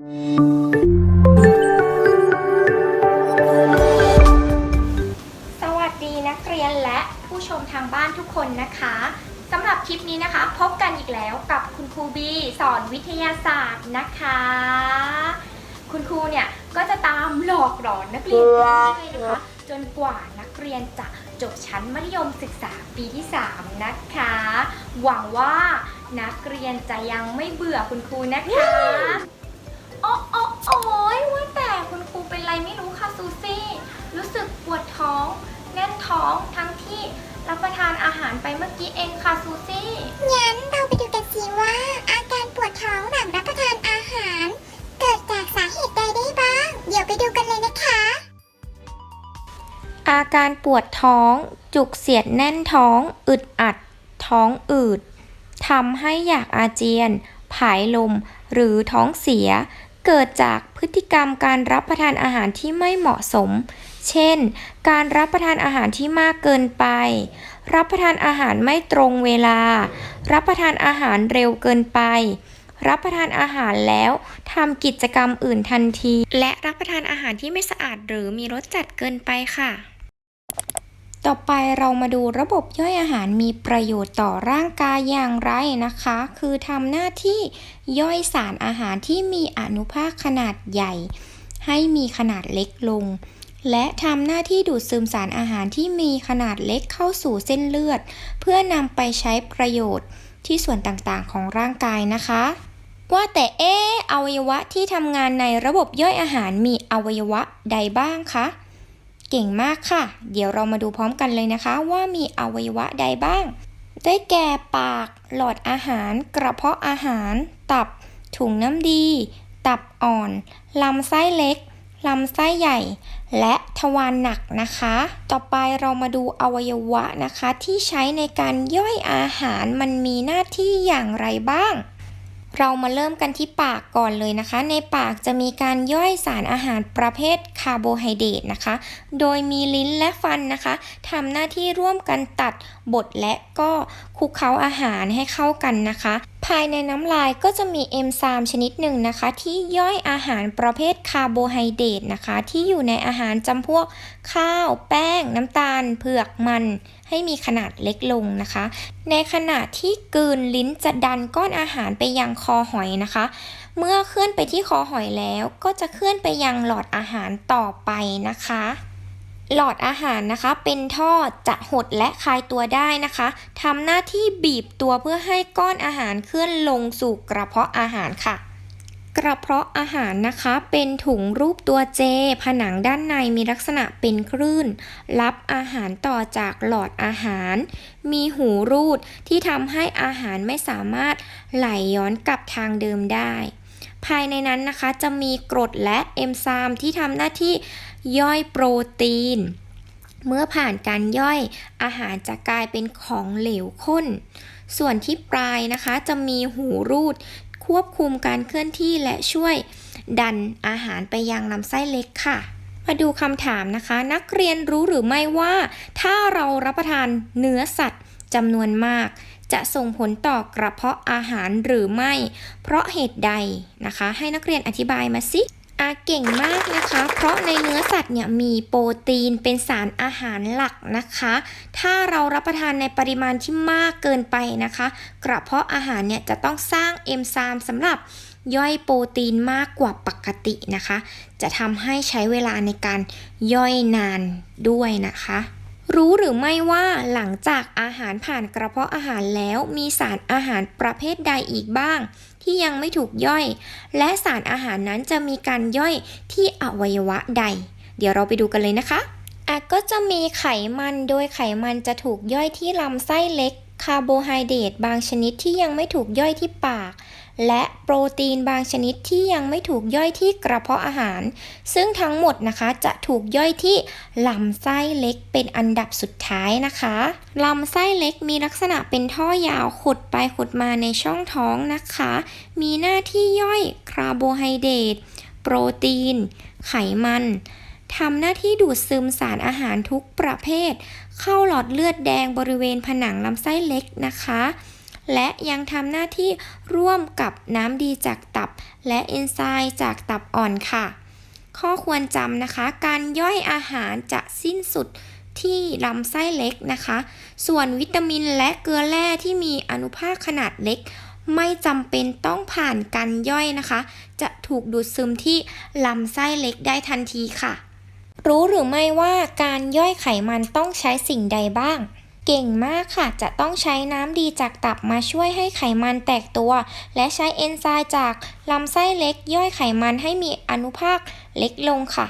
สวัสดีนักเรียนและผู้ชมทางบ้านทุกคนนะคะสำหรับคลิปนี้นะคะ พบกันอีกแล้วกับคุณครูบีสอนวิทยาศาสตร์นะคะ คุณครูเนี่ยก็จะตามหลอกหลอนนักเรียนไปเรื่อยๆนะคะจนกว่านักเรียนจะจบชั้นมัธยมศึกษาปีที่ 3 นะคะ หวังว่านักเรียนจะยังไม่เบื่อคุณครูนะคะ คุณครูเป็นไรไม่รู้ค่ะซูซี่ รู้สึกปวดท้อง แน่นท้องทั้งที่รับประทานอาหารไปเมื่อกี้เองค่ะซูซี่ งั้นเราไปดูกันสิว่า อาการปวดท้องหลังรับประทานอาหาร เกิดจากสาเหตุใดได้บ้าง เดี๋ยวไปดูกันเลยนะคะ อาการปวดท้อง จุกเสียดแน่นท้อง อึดอัด ท้องอืดทำให้อยากอาเจียน ผายลม หรือท้องเสีย เกิดจากพฤติกรรมการรับประทานอาหารที่ไม่เหมาะสม เช่น การรับประทานอาหารที่มากเกินไป รับประทานอาหารไม่ตรงเวลา รับประทานอาหารเร็วเกินไป รับประทานอาหารแล้วทำกิจกรรมอื่นทันที และรับประทานอาหารที่ไม่สะอาดหรือมีรสจัดเกินไปค่ะ ต่อไปเรามาดูระบบย่อยอาหารมีประโยชน์ต่อร่างกายอย่างไรนะคะ คือทำหน้าที่ย่อยสารอาหารที่มีอนุภาคขนาดใหญ่ ให้มีขนาดเล็กลง และทำหน้าที่ดูดซึมสารอาหารที่มีขนาดเล็กเข้าสู่เส้นเลือด เพื่อนำไปใช้ประโยชน์ที่ส่วนต่างๆของร่างกายนะคะ ว่าแต่เอ๊ะอวัยวะที่ทำงานในระบบย่อยอาหารมีอวัยวะใดบ้างคะ เก่งมากค่ะ เดี๋ยวเรามาดูพร้อมกันเลยนะคะ ว่ามีอวัยวะใดบ้าง ได้แก่ปาก หลอดอาหาร กระเพาะอาหาร ตับ ถุงน้ำดี ตับอ่อน ลำไส้เล็ก ลำไส้ใหญ่ และทวารหนักนะคะ ต่อไปเรามาดูอวัยวะนะคะ ที่ใช้ในการย่อยอาหารมันมีหน้าที่อย่างไรบ้าง เรามาเริ่มกันที่ปากก่อนเลยนะคะ ในปากจะมีการย่อยสารอาหารประเภทคาร์โบไฮเดรตนะคะ โดยมีลิ้นและฟันนะคะทำหน้าที่ร่วมกันตัดบดและก็คลุกเคล้าอาหารให้เข้ากันนะคะภายในน้ำลายก็จะมีเอนไซม์ชนิดหนึ่งนะคะ ที่ย่อยอาหารประเภทคาร์โบไฮเดรตนะคะ ที่อยู่ในอาหารจำพวกข้าว แป้ง น้ำตาล เผือกมันให้มีขนาดเล็กลงนะคะ ในขณะที่กลืนลิ้นจะดันก้อนอาหารไปยังคอหอยนะคะ เมื่อเคลื่อนไปที่คอหอยแล้วก็จะเคลื่อนไปยังหลอดอาหารต่อไปนะคะ หลอดอาหารนะคะ เป็นท่อจะหดและคลายตัวได้นะคะทำหน้าที่บีบตัวเพื่อให้ก้อนอาหารเคลื่อนลงสู่กระเพาะอาหารค่ะ กระเพาะอาหารนะคะ เป็นถุงรูปตัวเจ ผนังด้านในมีลักษณะเป็นคลื่น รับอาหารต่อจากหลอดอาหาร มีหูรูดที่ทำให้อาหารไม่สามารถไหลย้อนกลับทางเดิมได้ ภายในนั้นนะคะจะมีกรดและเอนไซม์ที่ทำหน้าที่ ย่อยโปรตีน เมื่อผ่านการย่อยอาหารจะกลายเป็นของเหลวข้น ส่วนที่ปลายนะคะจะมีหูรูด ควบคุมการเคลื่อนที่และช่วยดันอาหารไปยังลำไส้เล็กค่ะมาดูคำถามนะคะ นักเรียนรู้หรือไม่ว่าถ้าเรารับประทานเนื้อสัตว์จำนวนมาก จะส่งผลต่อกระเพาะอาหารหรือไม่ เพราะเหตุใดนะคะ ให้นักเรียนอธิบายมาสิ อาเก่งมากนะคะ เพราะในเนื้อสัตว์เนี่ยมีโปรตีนเป็นสารอาหารหลักนะคะ ถ้าเรารับประทานในปริมาณที่มากเกินไปนะคะ กระเพาะอาหารเนี่ยจะต้องสร้างเอนไซม์สำหรับย่อยโปรตีนมากกว่าปกตินะคะ จะทำให้ใช้เวลาในการย่อยนานด้วยนะคะ รู้หรือไม่ว่าหลังจากอาหารผ่านกระเพาะอาหารแล้วมีสารอาหารประเภทใดอีกบ้าง ที่ยังไม่ถูกย่อย และสารอาหารนั้นจะมีการย่อยที่อวัยวะใด เดี๋ยวเราไปดูกันเลยนะคะอะก็จะมีไขมันโดยไขมันจะถูกย่อยที่ลำไส้เล็ก คาร์โบไฮเดรตบางชนิดที่ยังไม่ถูกย่อยที่ปาก และโปรตีนบางชนิดที่ยังไม่ถูกย่อยที่กระเพาะอาหาร ซึ่งทั้งหมดนะคะจะถูกย่อยที่ลำไส้เล็กเป็นอันดับสุดท้ายนะคะลำไส้เล็กมีลักษณะเป็นท่อยาวขุดไปขุดมาในช่องท้องนะคะ มีหน้าที่ย่อยคาร์โบไฮเดรตโปรตีน ไขมัน ทำหน้าที่ดูดซึมสารอาหารทุกประเภท เข้าหลอดเลือดแดงบริเวณผนังลำไส้เล็กนะคะ และยังทำหน้าที่ร่วมกับน้ำดีจากตับ และเอนไซม์จากตับอ่อนค่ะ ข้อควรจำนะคะ การย่อยอาหารจะสิ้นสุดที่ลำไส้เล็กนะคะ ส่วนวิตามินและเกลือแร่ที่มีอนุภาคขนาดเล็ก ไม่จำเป็นต้องผ่านการย่อยนะคะ จะถูกดูดซึมที่ลำไส้เล็กได้ทันทีค่ะ รู้หรือไม่ว่าการย่อยไขมันต้องใช้สิ่งใดบ้าง เก่งมากค่ะ จะต้องใช้น้ำดีจากตับมาช่วยให้ไขมันแตกตัว และใช้เอนไซม์จากลำไส้เล็กย่อยไขมันให้มีอนุภาคเล็กลงค่ะ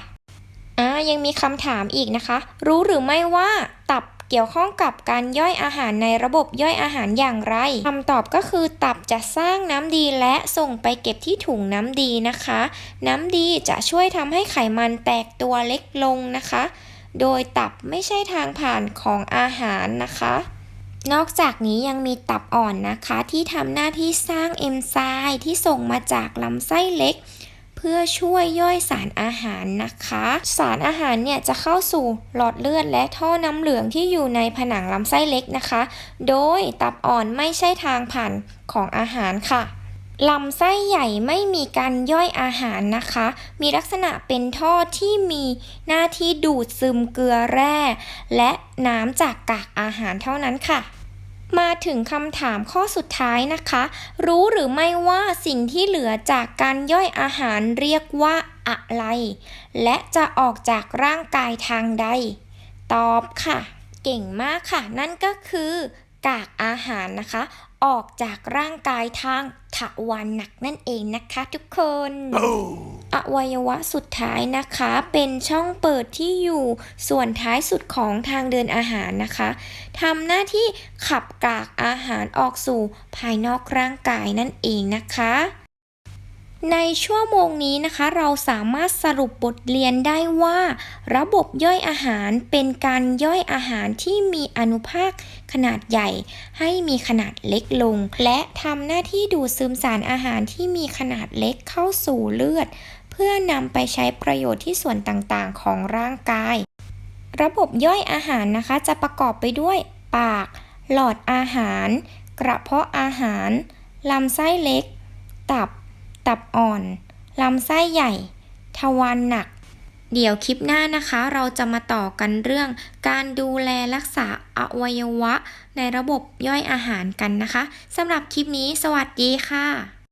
อ่ายังมีคำถามอีกนะคะ รู้หรือไม่ว่าตับ เกี่ยวข้องกับการย่อยอาหารในระบบย่อยอาหารอย่างไรคำตอบก็คือตับจะสร้างน้ำดีและส่งไปเก็บที่ถุงน้ำดีนะคะ น้ำดีจะช่วยทำให้ไขมันแตกตัวเล็กลงนะคะ โดยตับไม่ใช่ทางผ่านของอาหารนะคะนอกจากนี้ยังมีตับอ่อนนะคะ ที่ทำหน้าที่สร้างเอนไซม์ที่ส่งมาจากลำไส้เล็ก เพื่อช่วยย่อยสารอาหารนะคะ สารอาหารเนี่ยจะเข้าสู่หลอดเลือดและท่อน้ำเหลืองที่อยู่ในผนังลำไส้เล็กนะคะ โดยตับอ่อนไม่ใช่ทางผ่านของอาหารค่ะลำไส้ใหญ่ไม่มีการย่อยอาหารนะคะ มีลักษณะเป็นท่อที่มีหน้าที่ดูดซึมเกลือแร่ และน้ำจากกากอาหารเท่านั้นค่ะ มาถึงคำถามข้อสุดท้ายนะคะ รู้หรือไม่ว่าสิ่งที่เหลือจากการย่อยอาหารเรียกว่าอะไร และจะออกจากร่างกายทางใด ตอบค่ะ เก่งมากค่ะ นั่นก็คือ กากอาหารนะคะ ออกจากร่างกายทางทวารหนักนั่นเองนะคะทุกคนอวัยวะสุดท้ายนะคะเป็นช่องเปิดที่อยู่ส่วนท้ายสุดของทางเดินอาหารนะคะทำหน้าที่ขับกากอาหารออกสู่ภายนอกร่างกายนั่นเองนะคะ ในชั่วโมงนี้นะคะ เราสามารถสรุปบทเรียนได้ว่า ระบบย่อยอาหารเป็นการย่อยอาหารที่มีอนุภาคขนาดใหญ่ ให้มีขนาดเล็กลง และทำหน้าที่ดูดซึมสารอาหารที่มีขนาดเล็กเข้าสู่เลือด เพื่อนำไปใช้ประโยชน์ที่ส่วนต่างๆ ของร่างกาย ระบบย่อยอาหารนะคะ จะประกอบไปด้วย ปาก หลอดอาหาร กระเพาะอาหารลำไส้เล็ก ตับ ตับอ่อน ลำไส้ใหญ่ ทวารหนัก เดี๋ยวคลิปหน้านะคะ เราจะมาต่อกันเรื่อง การดูแลรักษาอวัยวะ ในระบบย่อยอาหารกันนะคะสำหรับคลิปนี้ สวัสดีค่ะ